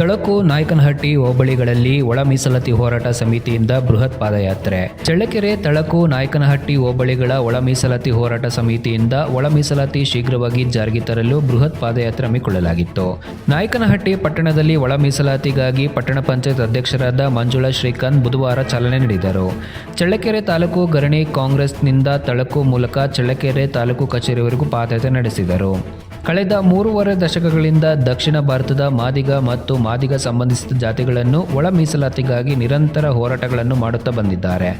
ತಳಕು, ನಾಯಕನಹಟ್ಟಿ ಹೋಬಳಿಗಳಲ್ಲಿ ಒಳ ಮೀಸಲಾತಿ ಹೋರಾಟ ಸಮಿತಿಯಿಂದ ಬೃಹತ್ ಪಾದಯಾತ್ರೆ. ಚಳ್ಳಕೆರೆ ತಳಕು, ನಾಯಕನಹಟ್ಟಿ ಹೋಬಳಿಗಳ ಒಳ ಮೀಸಲಾತಿ ಹೋರಾಟ ಸಮಿತಿಯಿಂದ ಒಳ ಮೀಸಲಾತಿ ಶೀಘ್ರವಾಗಿ ಜಾರಿಗೆ ತರಲು ಬೃಹತ್ ಪಾದಯಾತ್ರೆ ಹಮ್ಮಿಕೊಳ್ಳಲಾಗಿತ್ತು. ನಾಯಕನಹಟ್ಟಿ ಪಟ್ಟಣದಲ್ಲಿ ಒಳ ಮೀಸಲಾತಿಗಾಗಿ ಪಟ್ಟಣ ಪಂಚಾಯತ್ ಅಧ್ಯಕ್ಷರಾದ ಮಂಜುಳಾ ಶ್ರೀಕಾಂತ್ ಬುಧವಾರ ಚಾಲನೆ ನೀಡಿದರು. ಚಳ್ಳಕೆರೆ ತಾಲೂಕು ಗರಣಿ ಕಾಂಗ್ರೆಸ್ನಿಂದ ತಳಕು ಮೂಲಕ ಚಳ್ಳಕೆರೆ ತಾಲೂಕು ಕಚೇರಿವರೆಗೂ ಪಾದಯಾತ್ರೆ ನಡೆಸಿದರು. ಕಳೆದ ಮೂರುವರೆ ದಶಕಗಳಿಂದ ದಕ್ಷಿಣ ಭಾರತದ ಮಾದಿಗ ಮತ್ತು ಮಾದಿಗ ಸಂಬಂಧಿಸಿದ ಜಾತಿಗಳನ್ನು ಒಳ ಮೀಸಲಾತಿಗಾಗಿ ನಿರಂತರ ಹೋರಾಟಗಳನ್ನು ಮಾಡುತ್ತಾ ಬಂದಿದ್ದಾರೆ.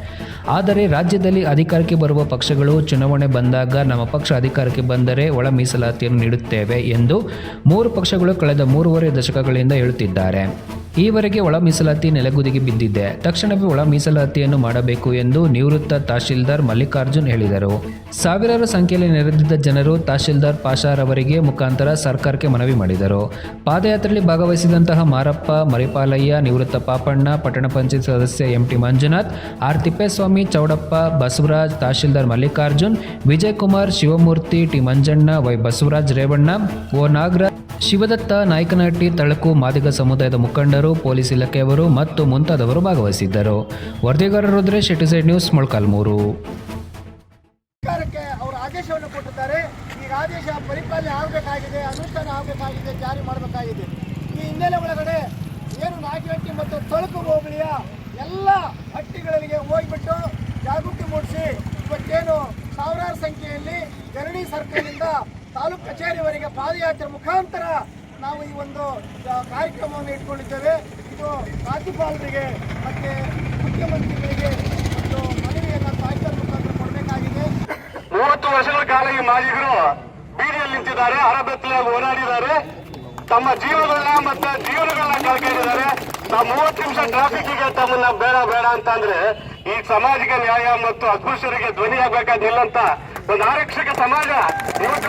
ಆದರೆ ರಾಜ್ಯದಲ್ಲಿ ಅಧಿಕಾರಕ್ಕೆ ಬರುವ ಪಕ್ಷಗಳು ಚುನಾವಣೆ ಬಂದಾಗ ನಮ್ಮ ಪಕ್ಷ ಅಧಿಕಾರಕ್ಕೆ ಬಂದರೆ ಒಳ ಮೀಸಲಾತಿಯನ್ನು ನೀಡುತ್ತೇವೆ ಎಂದು ಮೂರು ಪಕ್ಷಗಳು ಕಳೆದ ಮೂರುವರೆ ದಶಕಗಳಿಂದ ಹೇಳುತ್ತಿದ್ದಾರೆ. ಈವರೆಗೆ ಒಳ ಮೀಸಲಾತಿ ನೆಲಗುದಿಗೆ ಬಿದ್ದಿದೆ. ತಕ್ಷಣವೇ ಒಳ ಮೀಸಲಾತಿಯನ್ನು ಮಾಡಬೇಕು ಎಂದು ನಿವೃತ್ತ ತಹಶೀಲ್ದಾರ್ ಮಲ್ಲಿಕಾರ್ಜುನ್ ಹೇಳಿದರು. ಸಾವಿರಾರು ಸಂಖ್ಯೆಯಲ್ಲಿ ನೆರೆದಿದ್ದ ಜನರು ತಹಶೀಲ್ದಾರ್ ಪಾಷಾರವರಿಗೆ ಮುಖಾಂತರ ಸರ್ಕಾರಕ್ಕೆ ಮನವಿ ಮಾಡಿದರು. ಪಾದಯಾತ್ರೆಯಲ್ಲಿ ಭಾಗವಹಿಸಿದಂತಹ ಮಾರಪ್ಪ, ಮರಿಪಾಲಯ್ಯ, ನಿವೃತ್ತ ಪಾಪಣ್ಣ, ಪಟ್ಟಣ ಪಂಚಾಯತ್ ಸದಸ್ಯ MT Manjunath, R Tippeswamy, Chowdappa, Basavaraj, tahsildar Mallikarjun, Vijayakumar, Shivamurthy, T Manjanna, Y Basavaraj Revanna, O Nagaraj, Shivadatta Nayakanahatti, Talaku Madiga ಸಮುದಾಯದ ಮುಖಂಡರು ಪೊಲೀಸ್ ಇಲಾಖೆಯವರು ಮತ್ತು ಮುಂತಾದವರು ಭಾಗವಹಿಸಿದ್ದರು. ವರದಿಗಾರ ರುದ್ರೇಶ್ ಶೆಟ್ಟಿಸೈಡ್ ನ್ಯೂಸ್ ಮೊಳಕಾಲ್ಮೂರು ಅವರು ಆದೇಶವನ್ನು ಕೊಟ್ಟಿದ್ದಾರೆ. ಈಗ ಆದೇಶ ಪರಿಪಾಲನೆ ಆಗಬೇಕಾಗಿದೆ, ಅನುಷ್ಠಾನ ಆಗಬೇಕಾಗಿದೆ, ಜಾರಿ ಮಾಡಬೇಕಾಗಿದೆ. ಈ ಹಿನ್ನೆಲೆ ಒಳಗಡೆ ಏನು ನಾಗಹಟ್ಟಿ ಮತ್ತು ತಳುಕು ಹೋಬಳಿಯ ಎಲ್ಲ ಹಟ್ಟಿಗಳಿಗೆ ಹೋಗ್ಬಿಟ್ಟು ಜಾಗೃತಿ ಮೂಡಿಸಿ, ಇವತ್ತೇನು ಸಾವಿರಾರು ಸಂಖ್ಯೆಯಲ್ಲಿ ಗರಣಿ ಸರ್ಕಲ್ನಿಂದ ತಾಲೂಕು ಕಚೇರಿವರೆಗೆ ಪಾದಯಾತ್ರೆ ಮುಖಾಂತರ ನಾವು ಈ ಒಂದು ಕಾರ್ಯಕ್ರಮವನ್ನು ಇಟ್ಕೊಂಡಿದ್ದೇವೆ. ಇದು ರಾಜ್ಯಪಾಲರಿಗೆ ಮತ್ತೆ ಮುಖ್ಯಮಂತ್ರಿಗಳಿಗೆ ಒಂದು ಮನವಿಯನ್ನು ಸಾಹಿತ್ಯ ಮುಖಾಂತರ ಕೊಡಬೇಕಾಗಿದೆ. ಮೂವತ್ತು ವರ್ಷಗಳ ಕಾಲ ಈ ಮಾಲಿಗರು ಬೀದಿಯಲ್ಲಿ ನಿಂತಿದ್ದಾರೆ ಅರಬೆತ್ತಲಾಗಿ ಓಡಾಡಿದ್ದಾರೆ ತಮ್ಮ ಜೀವಗಳನ್ನ ಮತ್ತೆ ಜೀವನಗಳನ್ನ ಕಳ್ಕೊಂಡಿದ್ದಾರೆ. ನಾವು ಮೂವತ್ತು ನಿಮಿಷ ಟ್ರಾಫಿಕ್ಗೆ ತಮ್ಮನ್ನ ಬೇಡ ಬೇಡ ಅಂತಂದ್ರೆ ಈ ಸಮಾಜಿಕ ನ್ಯಾಯ ಮತ್ತು ಅಸ್ಪೃಶ್ಯರಿಗೆ ಧ್ವನಿ ಆಗ್ಬೇಕಾದಿಲ್ಲ ಅಂತ ಒಂದು ಆರಕ್ಷಕ ಸಮಾಜ ಇವತ್ತು